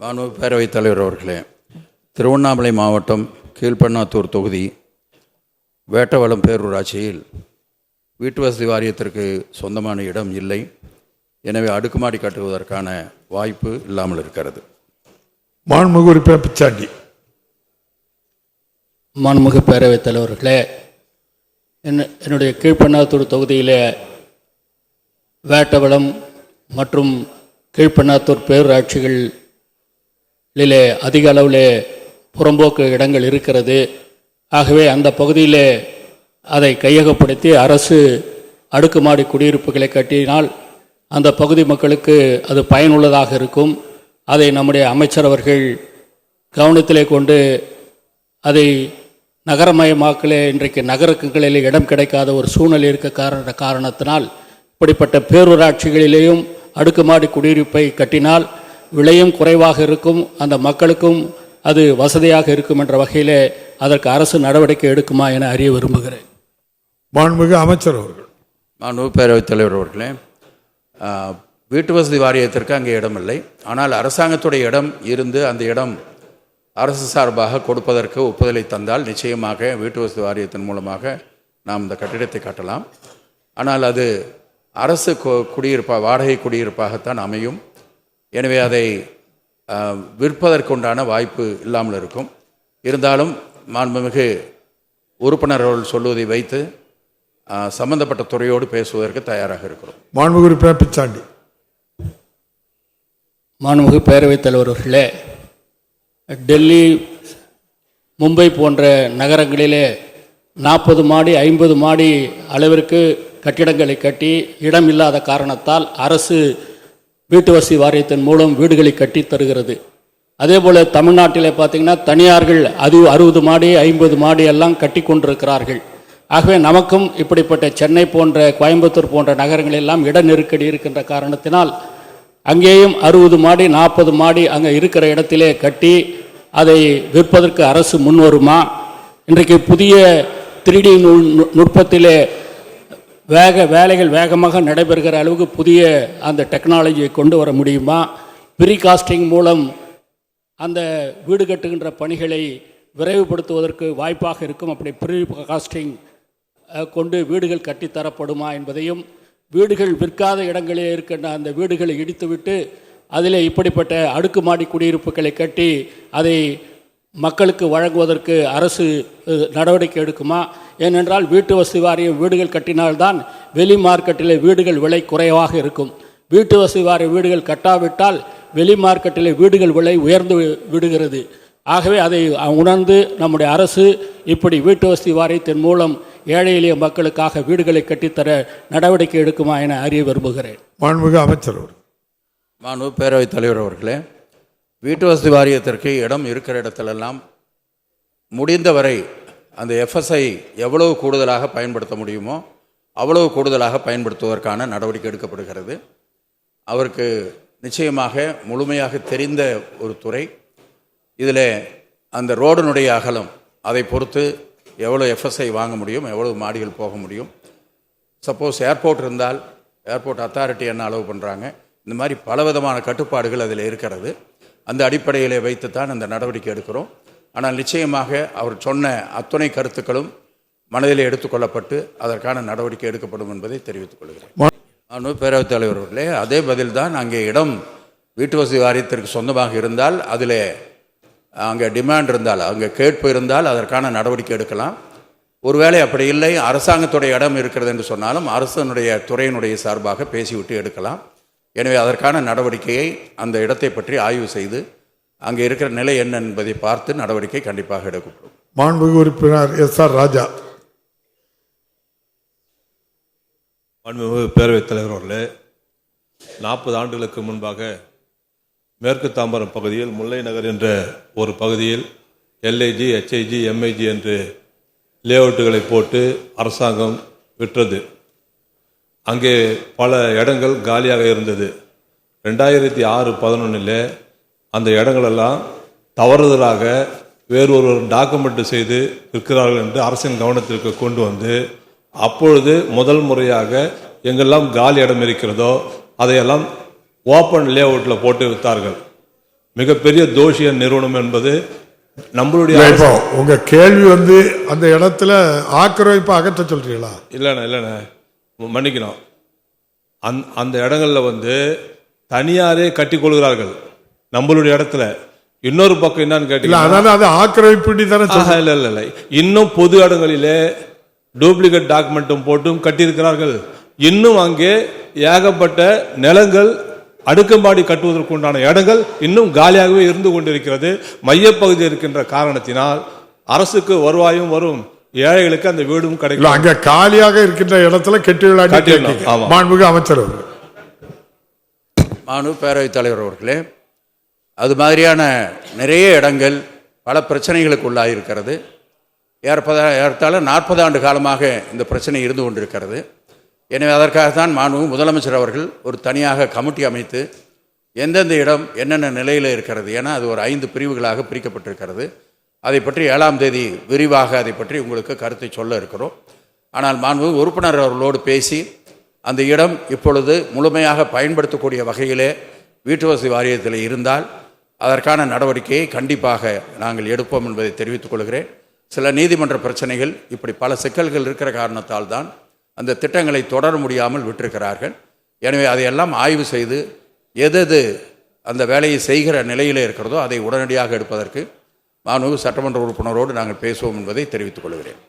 மாண்பு பேரவைத் தலைவர் அவர்களே திருவண்ணாமலை மாவட்டம் கீழ்பண்ணாத்தூர் தொகுதி வேட்டவளம் பேரூராட்சியில் வீட்டு வசதி வாரியத்திற்கு சொந்தமான இடம் இல்லை. எனவே அடுக்குமாடி கட்டுவதற்கான வாய்ப்பு இல்லாமல் இருக்கிறது. மாண்புமிகு உறுப்பினர் பிச்சாண்டி. மாண்புமிகு பேரவைத் தலைவர்களே என்ன என்னுடைய கீழ்ப்பண்ணாத்தூர் தொகுதியிலே வேட்டவளம் மற்றும் கீழ்ப்பண்ணாத்தூர் இல்லை அதிக அளவில் புறம்போக்கு இடங்கள் இருக்கிறது. ஆகவே அந்த பகுதியிலே அதை கையகப்படுத்தி அரசு அடுக்குமாடி குடியிருப்புகளை கட்டினால் அந்த பகுதி மக்களுக்கு அது பயனுள்ளதாக இருக்கும். அதை நம்முடைய அமைச்சர் அவர்கள் கவனத்திலே கொண்டு அதை நகரமயமாக்கலே இன்றைக்கு நகரங்களில் இடம் கிடைக்காத ஒரு சூழ்நிலை இருக்க காரண காரணத்தினால் இப்படிப்பட்ட பேரூராட்சிகளிலேயும் அடுக்குமாடி குடியிருப்பை கட்டினால் விலையும் குறைவாக இருக்கும் அந்த மக்களுக்கும் அது வசதியாக இருக்கும் என்ற வகையிலே அதற்கு அரசு நடவடிக்கை எடுக்குமா என அறிய விரும்புகிறேன். மாண்புமிகு அமைச்சர் அவர்கள். மாண்பு பேரவைத் தலைவர் அவர்களே வீட்டு வசதி வாரியத்திற்கு அங்கே இடமில்லை. ஆனால் அரசாங்கத்துடைய இடம் இருந்து அந்த இடம் அரசு சார்பாக கொடுப்பதற்கு ஒப்புதலை தந்தால் நிச்சயமாக வீட்டு வசதி வாரியத்தின் மூலமாக நாம் இந்த கட்டிடத்தை கட்டலாம். ஆனால் அது அரசு கு- குடியிருப்பா வாடகை குடியிருப்பாகத்தான் அமையும். எனவே அதை விற்பதற்குண்டான வாய்ப்பு இல்லாமல் இருக்கும். இருந்தாலும் மாண்புமிகு உறுப்பினர் அவர்கள் சொல்வதை வைத்து சம்பந்தப்பட்ட துறையோடு பேசுவதற்கு தயாராக இருக்கிறோம். மாண்புமிகு உறுப்பினர் பிச்சாண்டி. மாண்புமிகு பேரவைத் தலைவர் அவர்களே டெல்லி மும்பை போன்ற நகரங்களிலே நாற்பது மாடி ஐம்பது மாடி அளவிற்கு கட்டிடங்களை கட்டி இடம் இல்லாத காரணத்தால் அரசு வீட்டு வசதி வாரியத்தின் மூலம் வீடுகளை கட்டி தருகிறது. அதே போல் தமிழ்நாட்டிலே பார்த்தீங்கன்னா தனியார்கள் அது அறுபது மாடி ஐம்பது மாடி எல்லாம் கட்டி கொண்டிருக்கிறார்கள். ஆகவே நமக்கும் இப்படிப்பட்ட சென்னை போன்ற கோயம்புத்தூர் போன்ற நகரங்களெல்லாம் இட நெருக்கடி இருக்கின்ற காரணத்தினால் அங்கேயும் அறுபது மாடி நாற்பது மாடி அங்கே இருக்கிற இடத்திலே கட்டி அதை விற்பதற்கு அரசு முன் வருமா இன்றைக்கு புதிய த்ரீடி நுண் நுட்பத்திலே வேக வேலைகள் வேகமாக நடைபெறுகிற அளவுக்கு புதிய அந்த டெக்னாலஜியை கொண்டு வர முடியுமா? ப்ரீ காஸ்டிங் மூலம் அந்த வீடு கட்டுகின்ற பணிகளை விரைவுபடுத்துவதற்கு வாய்ப்பாக இருக்கும். அப்படி ப்ரீ காஸ்டிங் கொண்டு வீடுகள் கட்டித்தரப்படுமா என்பதையும் வீடுகள் விற்காத இடங்களிலே இருக்கின்ற அந்த வீடுகளை இடித்துவிட்டு அதில் இப்படிப்பட்ட அடுக்குமாடி குடியிருப்புகளை கட்டி அதை மக்களுக்கு வழங்குவதற்கு அரசு நடவடிக்கை எடுக்குமா? ஏனென்றால் வீட்டு வசதி வாரியம் வீடுகள் கட்டினால்தான் வெளி மார்க்கெட்டிலே வீடுகள் விலை குறைவாக இருக்கும். வீட்டு வசதி வாரிய வீடுகள் கட்டாவிட்டால் வெளி மார்க்கெட்டிலே வீடுகள் விலை உயர்ந்து விடுகிறது. ஆகவே அதை உணர்ந்து நம்முடைய அரசு இப்படி வீட்டு வசதி வாரியத்தின் மூலம் ஏழை எளிய மக்களுக்காக வீடுகளை கட்டித்தர நடவடிக்கை எடுக்குமா என அறிய விரும்புகிறேன். மாண்புமிகு அமைச்சர் அவர்கள். மாண்பு பேரவைத் தலைவர் அவர்களே வீட்டு வசதி வாரியத்திற்கு இடம் இருக்கிற இடத்திலெல்லாம் முடிந்தவரை அந்த எஃப்எஸ்ஐ எவ்வளவு கூடுதலாக பயன்படுத்த முடியுமோ அவ்வளவு கூடுதலாக பயன்படுத்துவதற்கான நடவடிக்கை எடுக்கப்படுகிறது. அவருக்கு நிச்சயமாக முழுமையாக தெரிந்த ஒரு துறை. இதில் அந்த ரோடனுடைய அகலம் அதை பொறுத்து எவ்வளோ எஃப்எஸ்ஐ வாங்க முடியும் எவ்வளவு மாடிகள் போக முடியும். சப்போஸ் ஏர்போர்ட் இருந்தால் ஏர்போர்ட் அத்தாரிட்டி என்ன அளவு பண்ணுறாங்க இந்த மாதிரி பலவிதமான கட்டுப்பாடுகள் அதில் இருக்கிறது. அந்த அடிப்படையில் வைத்துத்தான் அந்த நடவடிக்கை எடுக்கிறோம். ஆனால் நிச்சயமாக அவர் சொன்ன அத்துணை கருத்துக்களும் மனதிலே எடுத்துக்கொள்ளப்பட்டு அதற்கான நடவடிக்கை எடுக்கப்படும் என்பதை தெரிவித்துக் கொள்கிறேன். நான் பேரவைத் தலைவர் அவர்களே அதே பதில்தான் அங்கே இடம் வீட்டு வசதி வாரியத்திற்கு சொந்தமாக இருந்தால் அதில் அங்கே டிமாண்ட் இருந்தால் அங்கே கேட்பு இருந்தால் அதற்கான நடவடிக்கை எடுக்கலாம். ஒருவேளை அப்படி இல்லை அரசாங்கத்துடைய இடம் இருக்கிறது என்று சொன்னாலும் அரசனுடைய துறையினுடைய சார்பாக பேசிவிட்டு எடுக்கலாம். எனவே அதற்கான நடவடிக்கையை அந்த இடத்தை பற்றி ஆய்வு செய்து அங்கே இருக்கிற நிலை என்ன என்பதை பார்த்து நடவடிக்கை கண்டிப்பாக எடுக்கப்படும். மாண்புமிகு உறுப்பினர் எஸ் ஆர் ராஜா. மாண்புமிகு பேரவைத் தலைவர் அவர்களே நாற்பது ஆண்டுகளுக்கு முன்பாக மேற்கு தாம்பரம் பகுதியில் முல்லை நகர் என்ற ஒரு பகுதியில் எல்ஐஜி ஹெச்ஐஜி எம்ஐஜி என்று லேஅவுட்டுகளை போட்டு அரசாங்கம் விற்றது. அங்கே பல இடங்கள் காலியாக இருந்தது. ரெண்டாயிரத்தி ஆறு பதினொன்றில் அந்த இடங்களெல்லாம் தவறுதலாக வேறு ஒரு டாக்குமெண்ட் செய்து விற்கிறார்கள் என்று அரசின் கவனத்திற்கு கொண்டு வந்து அப்பொழுது முதல் முறையாக எங்கெல்லாம் காலி இடம் இருக்கிறதோ அதையெல்லாம் ஓப்பன் லேஅவுட்டில் போட்டு விற்றார்கள் மிகப்பெரிய தோஷிய நிறுவனம் என்பது நம்மளுடைய இல்ல, அரசு- இப்போ உங்க கேள்வி வந்து அந்த இடத்துல ஆக்கிரமிப்பு அகற்ற சொல்றீங்களா? இல்லைண்ணே இல்லைண்ணே. மன்னிக்கணும். அந் அந்த இடங்கள்ல வந்து தனியாரே கட்டிக் கொள்கிறார்கள் நம்மளுடைய இடத்துல. இன்னொரு பக்கம் என்னன்னு கேட்டீங்கன்னா அதான அது ஆக்கிரமிப்பு தானே இல்ல இல்ல இல்ல. இன்னும் பொது இடங்களிலே டூப்ளிகேட் டாக்குமெண்ட்டும் போட்டும் கட்டியிருக்கிறார்கள். இன்னும் அங்கே ஏகப்பட்ட நிலங்கள் அடுக்குமாடி கட்டுவதற்குண்டான இடங்கள் இன்னும் காலியாகவே இருந்து கொண்டிருக்கிறது. மையப்பகுதி இருக்கின்ற காரணத்தினால் அரசுக்கு வருவாயும் வரும். ஏழைகளுக்கு அந்த வீடும் கிடைக்கும். அங்க காலியாக இருக்கின்ற இடத்துல கெட்டி விளையாடி கட்டிடணும், கேட்டீங்க. ஆமா. மாண்புமிகு அமைச்சர் அவர்கள். மானு பேரவைத் தலைவர் அவர்களே அது மாதிரியான நிறைய இடங்கள் பல பிரச்சனைகளுக்கு உள்ளாயிருக்கிறது ஏற்பதா ஏறத்தாழ நாற்பது ஆண்டு காலமாக இந்த பிரச்சனை இருந்து கொண்டிருக்கிறது. எனவே அதற்காகத்தான் மாண்பு முதலமைச்சர் அவர்கள் ஒரு தனியாக கமிட்டி அமைத்து எந்தெந்த இடம் என்னென்ன நிலையில் இருக்கிறது ஏன்னா அது ஒரு ஐந்து பிரிவுகளாக பிரிக்கப்பட்டிருக்கிறது. அதை பற்றி ஏழாம் தேதி விரிவாக அதை பற்றி உங்களுக்கு கருத்தை சொல்ல இருக்கிறோம். ஆனால் மாண்பு உறுப்பினர் அவர்களோடு பேசி அந்த இடம் இப்பொழுது முழுமையாக பயன்படுத்தக்கூடிய வகையிலே வீட்டு வசதி வாரியத்தில் இருந்தால் அதற்கான நடவடிக்கையை கண்டிப்பாக நாங்கள் எடுப்போம் என்பதை தெரிவித்துக் கொள்கிறேன். சில நீதிமன்ற பிரச்சனைகள் இப்படி பல சிக்கல்கள் இருக்கிற காரணத்தால் தான் அந்த திட்டங்களை தொடர முடியாமல் விட்டிருக்கிறார்கள். எனவே அதையெல்லாம் ஆய்வு செய்து எதெது அந்த வேலையை செய்கிற நிலையில் இருக்கிறதோ அதை உடனடியாக எடுப்பதற்கு மாண்புமிகு சட்டமன்ற உறுப்பினரோடு நாங்கள் பேசுவோம் என்பதை தெரிவித்துக் கொள்கிறேன்.